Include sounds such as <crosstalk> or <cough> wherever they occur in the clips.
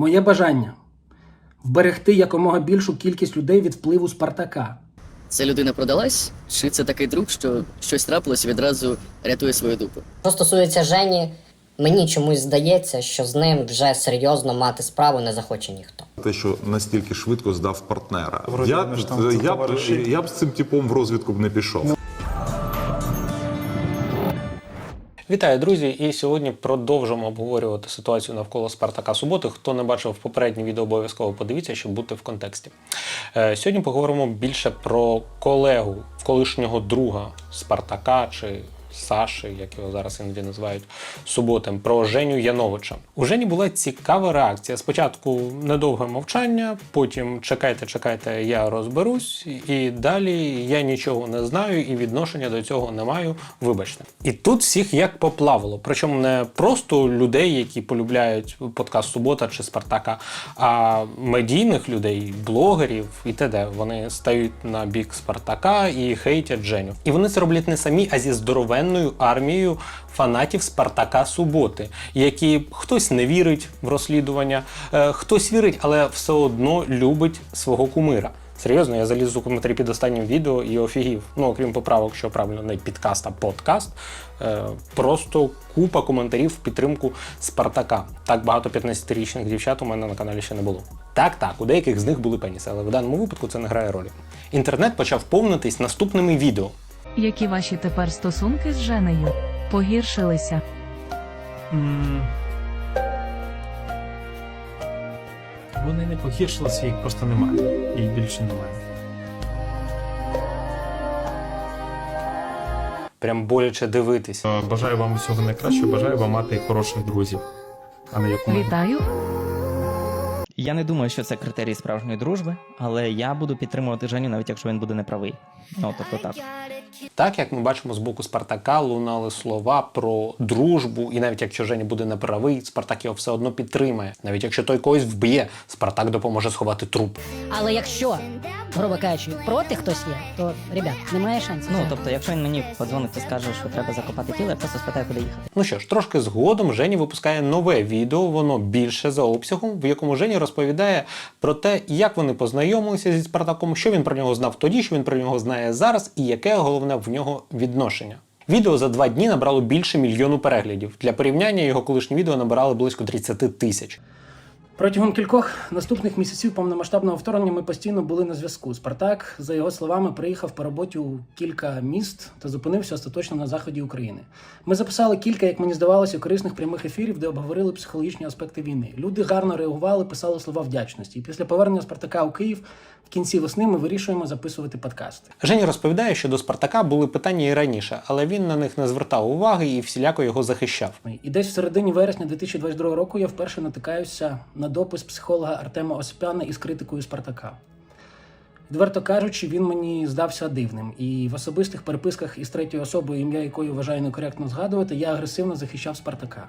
Моє бажання вберегти якомога більшу кількість людей від впливу Спартака. Це людина продалась? Чи це такий друг, що щось трапилось і відразу рятує свою дупу? Що стосується Жені, мені чомусь здається, що з ним вже серйозно мати справу не захоче ніхто. Те, що настільки швидко здав партнера. Вроді Я, вони ж б- там я, б, товариші. я б з цим типом в розвідку б не пішов. Вітаю, друзі! І сьогодні продовжимо обговорювати ситуацію навколо Спартака Суботи. Хто не бачив попереднє відео, обов'язково подивіться, щоб бути в контексті. Е, Сьогодні поговоримо більше про колегу, колишнього друга Спартака чи Саші, як його зараз іноді називають Суботем, про Женю Яновича. У Жені була цікава реакція. Спочатку недовге мовчання, потім чекайте, чекайте, я розберусь, і далі я нічого не знаю і відношення до цього не маю. Вибачте. І тут всіх як поплавило. Причому не просто людей, які полюбляють подкаст Субота чи Спартака, а медійних людей, блогерів і т.д. Вони стають на бік Спартака і хейтять Женю. І вони це роблять не самі, а зі здоровенною армією фанатів Спартака Суботи, які хтось не вірить в розслідування, е, хтось вірить, але все одно любить свого кумира. Серйозно, я заліз у коментарі під останнім відео і офігів. Ну, окрім поправок, що правильно не підкаст, а подкаст. Е, просто купа коментарів в підтримку Спартака. Так багато 15-річних дівчат у мене на каналі ще не було. Так, так, у деяких з них були пеніси, але в даному випадку це не грає ролі. Інтернет почав повнитись наступними відео. Які ваші тепер стосунки з Женею? Погіршилися? М. Вони не погіршилися, їх просто немає. Їх більше немає. Прям боляче дивитись. Е, Бажаю вам всього найкращого, бажаю вам мати хороших друзів, а не як. Вітаю! Я не думаю, що це критерій справжньої дружби, але я буду підтримувати Женю, навіть якщо він буде неправий. Ну, тобто так. Так як ми бачимо з боку Спартака, лунали слова про дружбу, і навіть якщо Женя буде неправий, Спартак його все одно підтримає. Навіть якщо той когось вб'є, Спартак допоможе сховати труп. Але якщо, грубо кажучи, проти хтось є, то ребят, немає шансів. Ну, тобто, якщо він мені подзвонить і скаже, що треба закопати тіло, я просто спитаю, куди їхати. Ну що ж, трошки згодом Жені випускає нове відео, воно більше за обсягом, в якому Жені розповідає про те, як вони познайомилися зі Спартаком, що він про нього знав тоді, що він про нього знає зараз, і яке головне в нього відношення. Відео за два дні набрало більше мільйону переглядів. Для порівняння його колишні відео набирали близько 30 тисяч. Протягом кількох наступних місяців повномасштабного вторгнення ми постійно були на зв'язку. Спартак, за його словами, приїхав по роботі у кілька міст та зупинився остаточно на заході України. Ми записали кілька, як мені здавалося, корисних прямих ефірів, де обговорили психологічні аспекти війни. Люди гарно реагували, писали слова вдячності. І після повернення Спартака у Київ кінці весни ми вирішуємо записувати подкаст. Женя розповідає, що до Спартака були питання і раніше, але він на них не звертав уваги і всіляко його захищав. І десь в середині вересня 2022 року я вперше натикаюся на допис психолога Артема Осипяна із критикою Спартака. Відверто кажучи, він мені здався дивним, і в особистих переписках із третьою особою, ім'я якої вважаю некоректно згадувати, я агресивно захищав Спартака.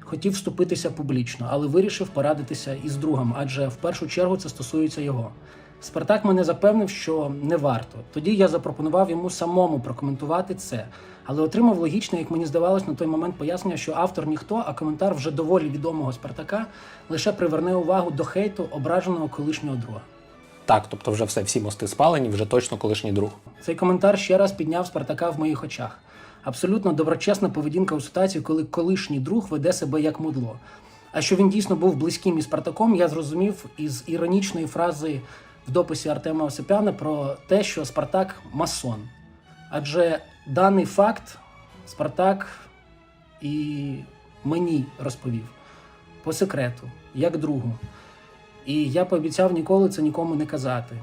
Хотів вступитися публічно, але вирішив порадитися із другом, адже в першу чергу це стосується його. Спартак мене запевнив, що не варто. Тоді я запропонував йому самому прокоментувати це, але отримав логічне, як мені здавалось, на той момент пояснення, що автор ніхто, а коментар вже доволі відомого Спартака лише приверне увагу до хейту ображеного колишнього друга. Так, тобто вже все, всі мости спалені, вже точно колишній друг. Цей коментар ще раз підняв Спартака в моїх очах. Абсолютно доброчесна поведінка у ситуації, коли колишній друг веде себе як мудло. А що він дійсно був близьким із Спартаком, я зрозумів із іронічної фрази в дописі Артема Осипяна про те, що Спартак масон. Адже даний факт Спартак і мені розповів по секрету, як другу. І я пообіцяв ніколи це нікому не казати.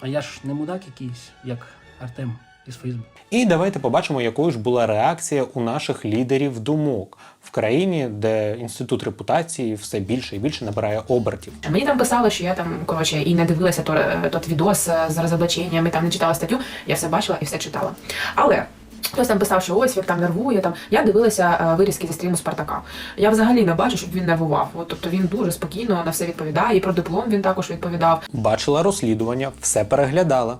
А я ж не мудак якийсь, як Артем із Фейсбуку. І давайте побачимо, якою ж була реакція у наших лідерів думок в країні, де інститут репутації все більше і більше набирає обертів. Мені там писали, що я там коротше і не дивилася то, тот відос е, з розоблаченням, і там не читала статтю. Я все бачила і все читала. Але хтось там писав, що ось він там нервує. Там я дивилася е, вирізки зі стріму Спартака. Я взагалі не бачу, щоб він нервував. От, тобто він дуже спокійно на все відповідає. І про диплом він також відповідав. Бачила розслідування, все переглядала.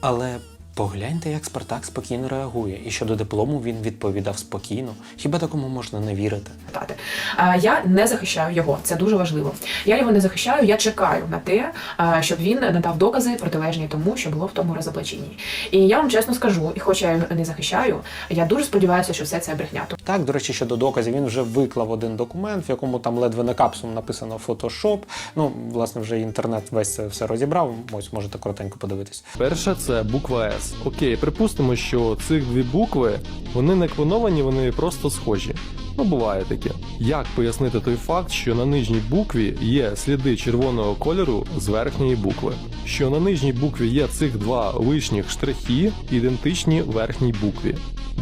Але Погляньте, як Спартак спокійно реагує, і щодо диплому він відповідав спокійно. Хіба такому можна не вірити? Тати. Я не захищаю його, це дуже важливо. Я його не захищаю, я чекаю на те, щоб він надав докази протилежні тому, що було в тому розоблаченні. І я вам чесно скажу, і хоч я його не захищаю, я дуже сподіваюся, що все це брехня. Так, до речі, щодо доказів, він вже виклав один документ, в якому там ледве не капсом написано Photoshop. Ну, власне, вже інтернет весь це все розібрав. Ось можете коротенько подивитись. Перша це буква С. Окей, припустимо, що цих дві букви вони не клоновані, вони просто схожі. Ну, буває таке. Як пояснити той факт, що на нижній букві є сліди червоного кольору з верхньої букви? Що на нижній букві є цих два лишніх штрихи, ідентичні верхній букві.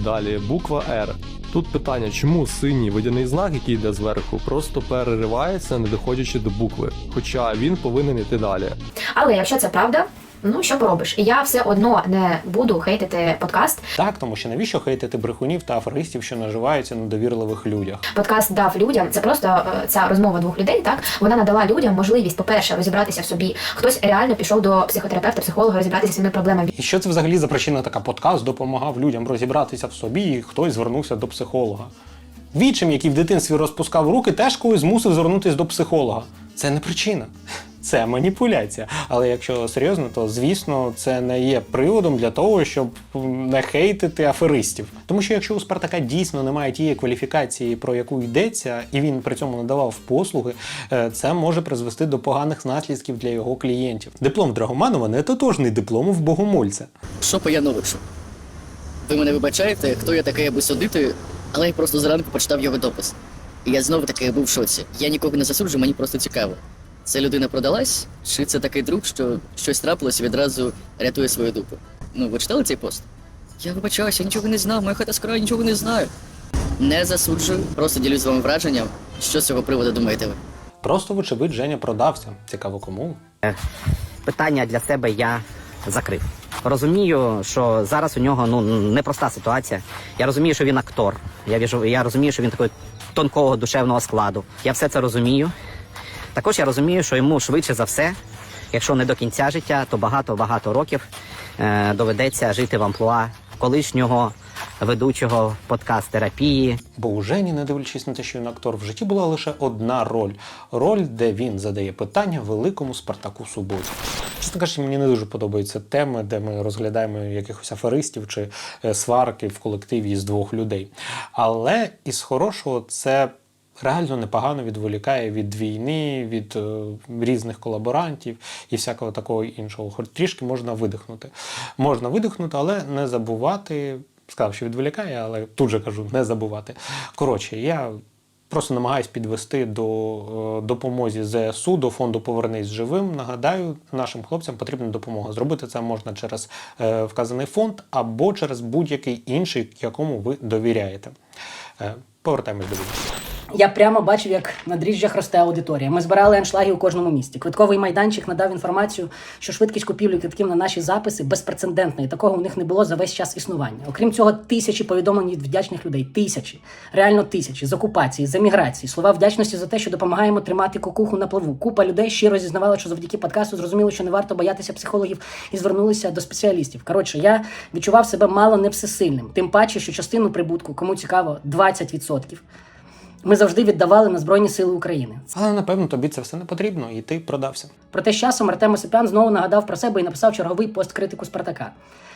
Далі буква Р. Тут питання, чому синій водяний знак, який йде зверху, просто переривається, не доходячи до букви, хоча він повинен йти далі. Але якщо це правда, ну що поробиш? Я все одно не буду хейтити подкаст. Так, тому що навіщо хейтити брехунів та аферистів, що наживаються на довірливих людях? Подкаст дав людям. Це просто е, ця розмова двох людей. Так вона надала людям можливість, по-перше, розібратися в собі. Хтось реально пішов до психотерапевта, психолога, розібратися зі своїми проблемами. І що це взагалі за причина така? Подкаст допомагав людям розібратися в собі, і хтось звернувся до психолога. Вічим, який в дитинстві розпускав руки, теж когось змусив звернутися до психолога. Це не причина. <laughs> Це маніпуляція. Але якщо серйозно, то звісно це не є приводом для того, щоб не хейтити аферистів. Тому що якщо у Спартака дійсно немає тієї кваліфікації, про яку йдеться, і він при цьому надавав послуги, е, це може призвести до поганих наслідків для його клієнтів. Диплом Драгоманова не тотожний диплому в богомольця. Що Яновичу? Ви мене вибачаєте, хто я такий, аби судити, але я просто зранку почитав його допис. І я знову таки був в шоці. Я нікого не засуджую, мені просто цікаво. Це людина продалась, чи це такий друг, що щось трапилось і відразу рятує свою дупу? Ну, ви читали цей пост? Я вибачаюся, я нічого не знав, моя хата з краю, нічого не знаю. Не засуджую, просто ділюсь з вами враженням. Що з цього приводу думаєте ви? Просто, вочевидь, Женя продався. Цікаво кому. Питання для себе я закрив. Розумію, що зараз у нього ну непроста ситуація. Я розумію, що він актор. Я віжу, я розумію, що він такий тонкого душевного складу. Я все це розумію. Також я розумію, що йому швидше за все, якщо не до кінця життя, то багато-багато років е, доведеться жити в амплуа колишнього ведучого подкаст-терапії. Бо у Жені, не дивлячись на те, що він актор, в житті була лише одна роль роль, де він задає питання великому Спартаку Суботі. Чесно кажучи, мені не дуже подобаються теми, де ми розглядаємо якихось аферистів чи е, сварки в колективі з двох людей. Але із хорошого це. Реально непогано відволікає від війни, від е, різних колаборантів і всякого такого іншого. Хоч трішки можна видихнути. Можна видихнути, але не забувати. Сказав, що відволікає, але тут же кажу, не забувати. Коротше, я просто намагаюсь підвести до допомоги допомозі ЗСУ, до фонду Повернись живим. Нагадаю, нашим хлопцям потрібна допомога. Зробити це можна через е, вказаний фонд або через будь-який інший, якому ви довіряєте. Е, повертаємось до відео. Я прямо бачив, як на дріжджах росте аудиторія. Ми збирали аншлаги у кожному місті. Квитковий майданчик надав інформацію, що швидкість купівлі квитків на наші записи безпрецедентна, і такого у них не було за весь час існування. Окрім цього, тисячі повідомлень від вдячних людей. Тисячі, реально тисячі з окупації, з еміграції, слова вдячності за те, що допомагаємо тримати кукуху на плаву. Купа людей щиро зізнавала, що завдяки подкасту зрозуміло, що не варто боятися психологів і звернулися до спеціалістів. Коротше, я відчував себе мало не всесильним. Тим паче, що частину прибутку, кому цікаво, 20%. Ми завжди віддавали на Збройні Сили України. Але напевно тобі це все не потрібно, і ти продався. Проте з часом Артем Осипян знову нагадав про себе і написав черговий пост критику Спартака.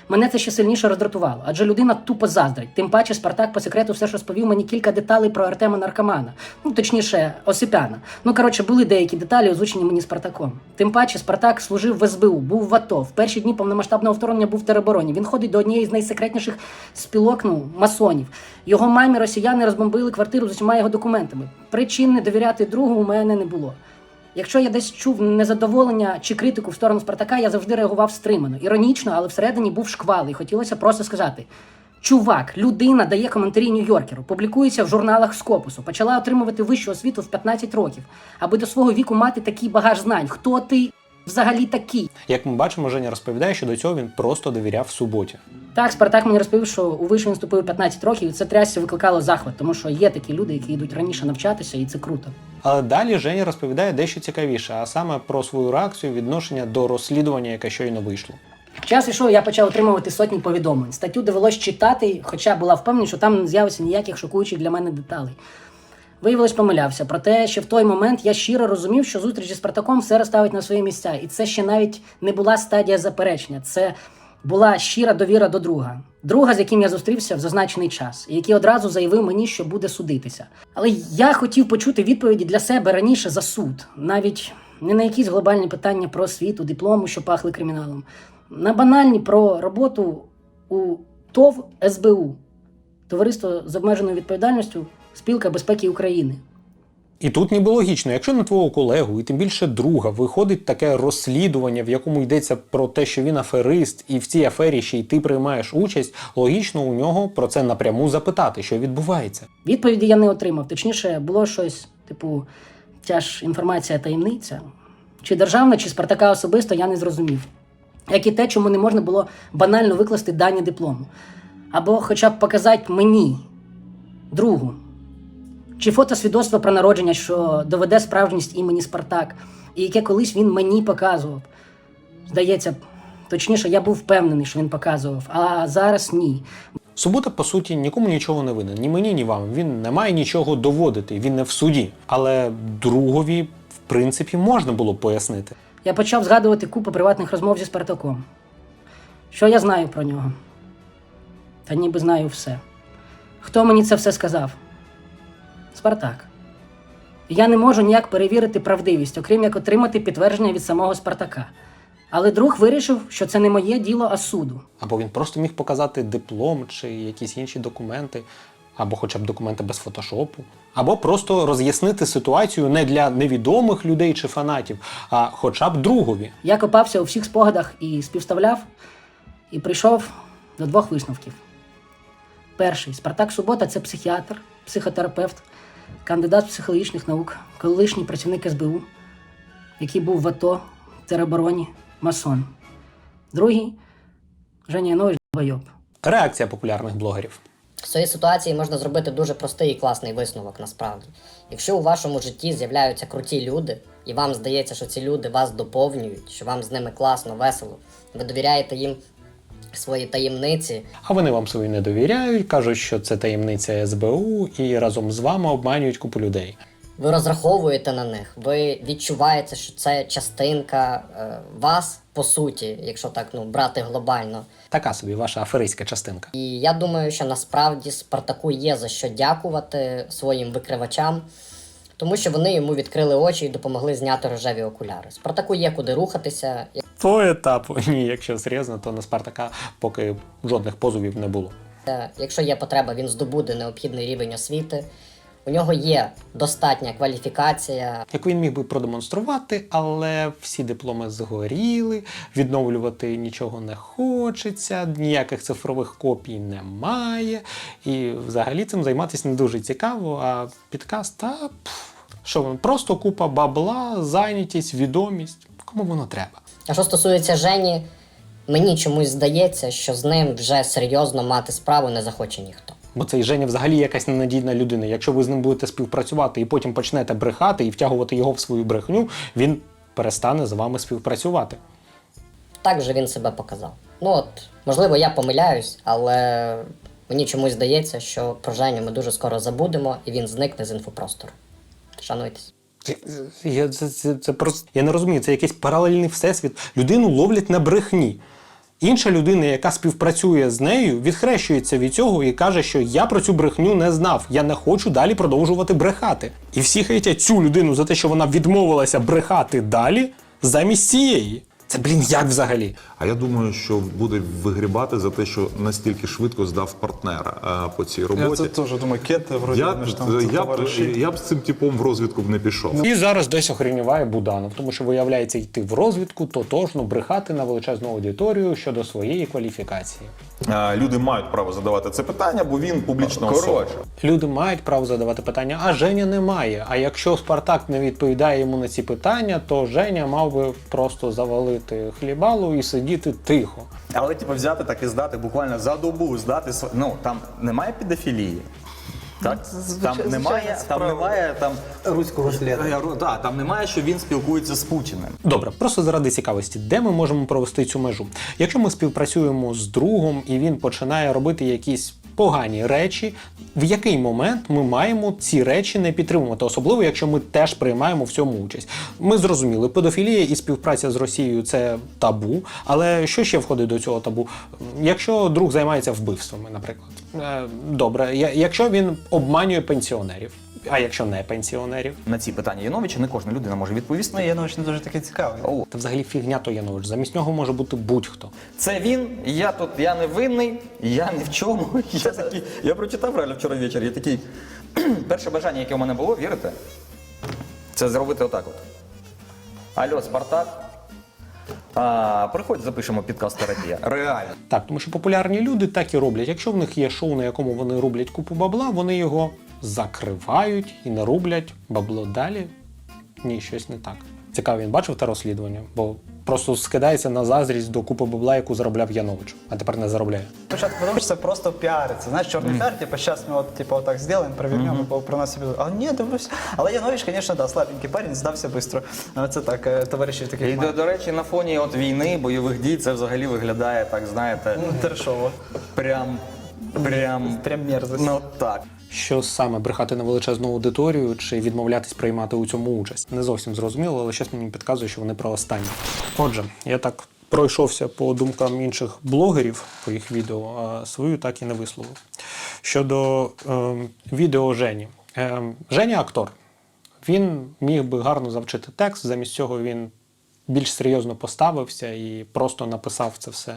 Мене це ще сильніше роздратувало, адже людина тупо заздрить. Тим паче Спартак по секрету все ж розповів мені кілька деталей про Артема Наркомана. Ну точніше, Осипяна. Ну коротше, були деякі деталі, озвучені мені Спартаком. Тим паче, Спартак служив в СБУ, був в АТО. В перші дні повномасштабного вторгнення був в теробороні. Він ходить до однієї з найсекретніших спілок, ну, масонів. Його мамі росіяни розбомбили квартиру з усіма його документами. Причин не довіряти другу у мене не було. Якщо я десь чув незадоволення чи критику в сторону Спартака, я завжди реагував стримано, іронічно, але всередині був шквал, і хотілося просто сказати: чувак, людина дає коментарі Нью-Йоркеру, публікується в журналах Скопусу, почала отримувати вищу освіту в 15 років, аби до свого віку мати такий багаж знань. Хто ти взагалі такий? Як ми бачимо, Женя розповідає, що до цього він просто довіряв суботі. Так, Спартак мені розповів, що у вишу він вступив у 15 років, і це трясся викликало захват, тому що є такі люди, які йдуть раніше навчатися, і це круто. Але далі Женя розповідає дещо цікавіше, а саме про свою реакцію відношення до розслідування, яке щойно вийшло. Час ішов, я почав отримувати сотні повідомлень. Статтю довелось читати, хоча була впевнена, що там не з'явиться ніяких шокуючих для мене деталей. Виявилось, помилявся. Проте, ще в той момент я щиро розумів, що зустріч зі Спартаком все розставить на свої місця. І це ще навіть не була стадія заперечення. Це була щира довіра до друга. Друга, з яким я зустрівся в зазначений час, і який одразу заявив мені, що буде судитися. Але я хотів почути відповіді для себе раніше за суд, навіть не на якісь глобальні питання про освіту, диплому, що пахли криміналом, на банальні про роботу у ТОВ СБУ, Товариство з обмеженою відповідальністю, Спілка безпеки України. І тут ніби логічно, якщо на твого колегу і тим більше друга виходить таке розслідування, в якому йдеться про те, що він аферист, і в цій афері ще й ти приймаєш участь, логічно у нього про це напряму запитати, що відбувається. Відповіді я не отримав. Точніше, було щось, типу, ця ж інформація таємниця. Чи державна, чи Спартака особисто, я не зрозумів. Як і те, чому не можна було банально викласти дані диплому. Або хоча б показати мені, другу. Чи фотосвідоцтво про народження, що доведе справжність імені Спартак, і яке колись він мені показував. Здається, точніше, я був впевнений, що він показував, а зараз ні. Субота, по суті, нікому нічого не винен. Ні мені, ні вам. Він не має нічого доводити, він не в суді. Але другові, в принципі, можна було пояснити. Я почав згадувати купу приватних розмов зі Спартаком. Що я знаю про нього? Та ніби знаю все. Хто мені це все сказав? Спартак. Я не можу ніяк перевірити правдивість, окрім як отримати підтвердження від самого Спартака. Але друг вирішив, що це не моє діло, а суду. Або він просто міг показати диплом чи якісь інші документи, або хоча б документи без фотошопу, або просто роз'яснити ситуацію не для невідомих людей чи фанатів, а хоча б другові. Я копався у всіх спогадах і співставляв, і прийшов до двох висновків. Перший Спартак Субота це психіатр, психотерапевт, кандидат психологічних наук, колишній працівник СБУ, який був в АТО, теробороні, масон. Другий Женя Янович Бойоб. Реакція популярних блогерів. З цієї ситуації можна зробити дуже простий і класний висновок насправді. Якщо у вашому житті з'являються круті люди, і вам здається, що ці люди вас доповнюють, що вам з ними класно, весело, ви довіряєте їм свої таємниці, А вони вам свої не довіряють, кажуть, що це таємниця СБУ, і разом з вами обманюють купу людей. ви розраховуєте на них, ви відчуваєте, що це частинка е, вас, по суті, якщо так ну, брати глобально. Така собі ваша аферистська частинка. І я думаю, що насправді Спартаку є за що дякувати своїм викривачам, тому що вони йому відкрили очі і допомогли зняти рожеві окуляри. Спартаку є куди рухатися. По етапу. <laughs> Ні, якщо серйозно, то на Спартака поки жодних позовів не було. Е, Якщо є потреба, він здобуде необхідний рівень освіти. У нього є достатня кваліфікація. Яку він міг би продемонструвати, але всі дипломи згоріли, відновлювати нічого не хочеться, ніяких цифрових копій немає. І взагалі цим займатися не дуже цікаво. А підкаст, та пф, що просто купа бабла, зайнятість, відомість. Кому воно треба? А що стосується Жені, мені чомусь здається, що з ним вже серйозно мати справу не захоче ніхто. Бо цей Женя взагалі якась ненадійна людина. Якщо ви з ним будете співпрацювати і потім почнете брехати і втягувати його в свою брехню, він перестане з вами співпрацювати. Так же він себе показав. Ну от, можливо, я помиляюсь, але мені чомусь здається, що про Женю ми дуже скоро забудемо, і він зникне з інфопростору. Шануйтесь. Я, це, це, це просто, я не розумію, це якийсь паралельний всесвіт. Людину ловлять на брехні. Інша людина, яка співпрацює з нею, відхрещується від цього і каже, що я про цю брехню не знав, я не хочу далі продовжувати брехати. І всі хейтять цю людину за те, що вона відмовилася брехати далі замість цієї. Це, блін, як взагалі? А я думаю, що буде вигрібати за те, що настільки швидко здав партнера е, по цій Я роботі. це теж думаю, кете вроді Я, ж б- там це я, б, я б з цим типом в розвідку б не пішов. І зараз десь охреніває Буданов, тому що виявляється йти в розвідку, тотожно брехати на величезну аудиторію щодо своєї кваліфікації. Е, Люди мають право задавати це питання, бо він публічна особа. Люди мають право задавати питання, а Женя не має. А якщо Спартак не відповідає йому на ці питання, то Женя мав би просто завалити хлібалу і сидіти тихо. Але типу взяти так і здати буквально за добу, здати ну там немає педофілії. Так? Там немає, там немає там руського сліду. Так, там немає, що він спілкується з Путіним. Добре, просто заради цікавості, де ми можемо провести цю межу? Якщо ми співпрацюємо з другом і він починає робити якісь погані речі, в який момент ми маємо ці речі не підтримувати, особливо якщо ми теж приймаємо в цьому участь. Ми зрозуміли, педофілія і співпраця з Росією це табу. Але що ще входить до цього табу? Якщо друг займається вбивствами, наприклад, Е, добре, якщо він обманює пенсіонерів, а якщо не пенсіонерів, На ці питання Яновича не кожна людина може відповісти. Ну, Янович не дуже такий цікавий. О, Та взагалі фігня то Янович. Замість нього може бути будь-хто. Це він, я тут, я не винний, я ні в чому. Я такий, я прочитав реально вчора ввечері, я такий. <clears throat> Перше бажання, яке у мене було, вірите? Це зробити отак от. Алло, Спартак. А, приходь, запишемо підкаст терапія. Реально. Так, тому що популярні люди так і роблять. Якщо в них є шоу, на якому вони роблять купу бабла, вони його закривають і не роблять бабло далі. Ні, щось не так. Цікаво, він бачив те розслідування, бо просто скидається на заздрість до купи бабла, яку заробляв Янович, а тепер не заробляє. Спочатку подумав, що це просто піариться. Знаєш, чорний піар, типу, зараз ми от, типу, отак зробимо, провернемо, бо про нас себе. А ні, дивлюся. Але Янович, звісно, да, слабенький парень, здався швидко. Це так, е, товаришів таких І до, до речі, на фоні от війни, бойових дій, це взагалі виглядає, так знаєте, Ну, Трешово. прям. Прям. Прям мерзость. Ну так. Що саме брехати на величезну аудиторію чи відмовлятись приймати у цьому участь? Не зовсім зрозуміло, але щось мені підказує, що вони про останнє. Отже, я так пройшовся по думкам інших блогерів по їх відео, а свою так і не висловив. Щодо е, відео Жені. Е, Женя актор. Він міг би гарно завчити текст, замість цього він більш серйозно поставився і просто написав це все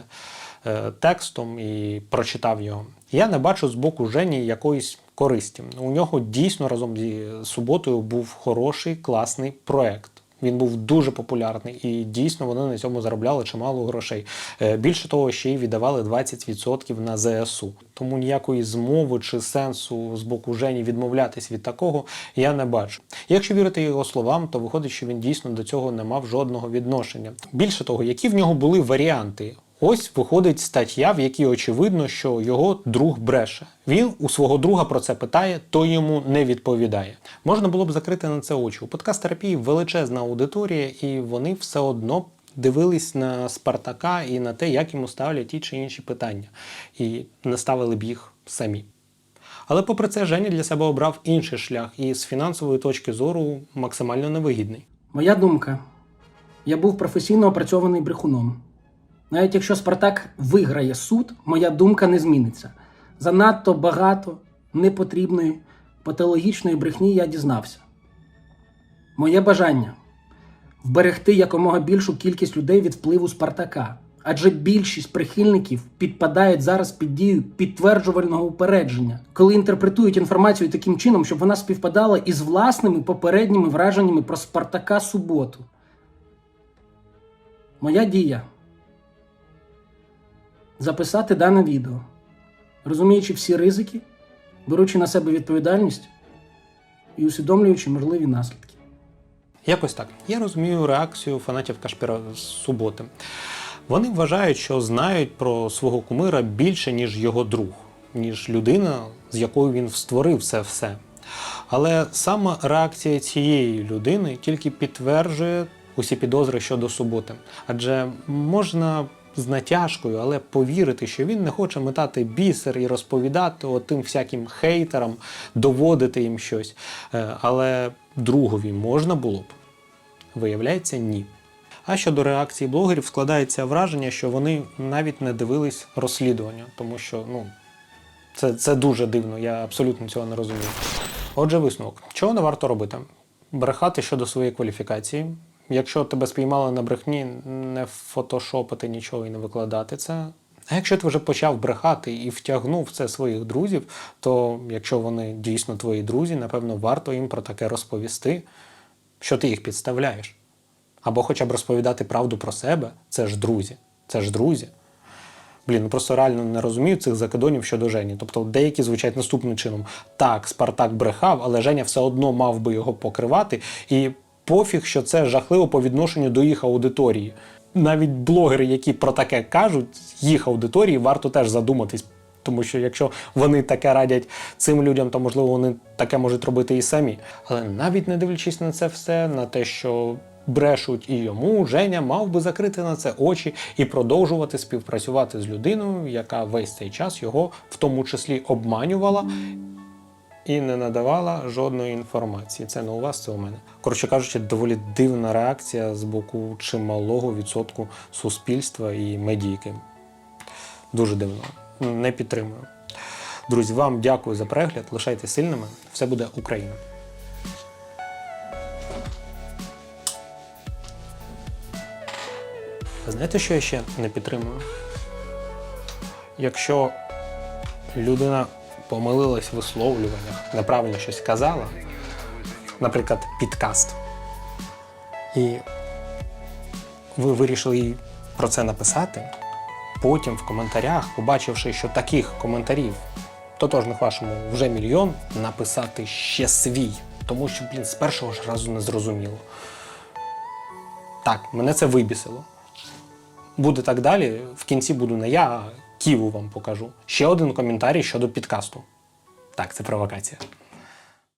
е, текстом і прочитав його. Я не бачу з боку Жені якоїсь користі. У нього дійсно разом зі суботою був хороший, класний проект. Він був дуже популярний і дійсно вони на цьому заробляли чимало грошей. Е, Більше того, ще й віддавали 20% на ЗСУ. Тому ніякої змови чи сенсу з боку Жені відмовлятись від такого я не бачу. Якщо вірити його словам, то виходить, що він дійсно до цього не мав жодного відношення. Більше того, які в нього були варіанти. Ось виходить стаття, в якій очевидно, що його друг бреше. Він у свого друга про це питає, той йому не відповідає. Можна було б закрити на це очі. У подкаст терапії величезна аудиторія, і вони все одно дивились на Спартака і на те, як йому ставлять ті чи інші питання, і не ставили б їх самі. Але попри це, Женя для себе обрав інший шлях і з фінансової точки зору максимально невигідний. Моя думка. Я був професійно опрацьований брехуном. Навіть якщо Спартак виграє суд, моя думка не зміниться. Занадто багато непотрібної патологічної брехні я дізнався. Моє бажання вберегти якомога більшу кількість людей від впливу Спартака. Адже більшість прихильників підпадають зараз під дію підтверджувального упередження, коли інтерпретують інформацію таким чином, щоб вона співпадала із власними попередніми враженнями про Спартака суботу. Моя дія записати дане відео, розуміючи всі ризики, беручи на себе відповідальність і усвідомлюючи можливі наслідки. Якось так. Я розумію реакцію фанатів Кашпіра з суботи. Вони вважають, що знають про свого кумира більше, ніж його друг, ніж людина, з якою він створив це все. Але саме реакція цієї людини тільки підтверджує усі підозри щодо суботи. Адже можна з натяжкою, але повірити, що він не хоче метати бісер і розповідати тим всяким хейтерам, доводити їм щось. Е, Але другові можна було б. Виявляється, ні. А щодо реакції блогерів, складається враження, що вони навіть не дивились розслідування, тому що ну, це, це дуже дивно, я абсолютно цього не розумію. Отже, висновок. Чого не варто робити? Брехати щодо своєї кваліфікації. Якщо тебе спіймали на брехні, не фотошопити нічого і не викладати це. А якщо ти вже почав брехати і втягнув в це своїх друзів, то якщо вони дійсно твої друзі, напевно, варто їм про таке розповісти, що ти їх підставляєш. Або хоча б розповідати правду про себе, це ж друзі. Це ж друзі. Блін, ну просто реально не розумію цих закидонів щодо Жені. Тобто деякі звучать наступним чином: так, Спартак брехав, але Женя все одно мав би його покривати. І пофіг, що це жахливо по відношенню до їх аудиторії. Навіть блогери, які про таке кажуть, їх аудиторії варто теж задуматись Тому що якщо вони таке радять цим людям, то можливо вони таке можуть робити і самі. Але навіть не дивлячись на це все, на те, що брешуть і йому, Женя мав би закрити на це очі і продовжувати співпрацювати з людиною, яка весь цей час його в тому числі обманювала і не надавала жодної інформації. Це не у вас, це у мене. Коротше кажучи, доволі дивна реакція з боку чималого відсотку суспільства і медійки. Дуже дивно. Не підтримую. Друзі, вам дякую за перегляд. Лишайтеся сильними. Все буде Україна. Знаєте, що я ще не підтримую? Якщо людина помилилась в висловлюваннях, неправильно щось сказала, наприклад, підкаст, і ви вирішили їй про це написати, потім в коментарях, побачивши, що таких коментарів, тотожних вашому вже мільйон, написати ще свій, тому що, блін, з першого ж разу не зрозуміло. Так, мене це вибісило. Буде так далі. В кінці буду не я, а Ківу вам покажу. Ще один коментарій щодо підкасту. Так, це провокація.